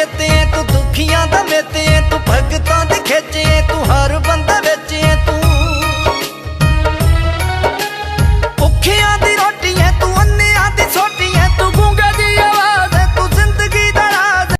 ਚੇਤੇ ਤੂੰ ਦੁਖੀਆਂ ਦਾ ਮੇਤੇ ਤੂੰ ਭਗਤਾਂ ਦੇ ਖੇਚੇ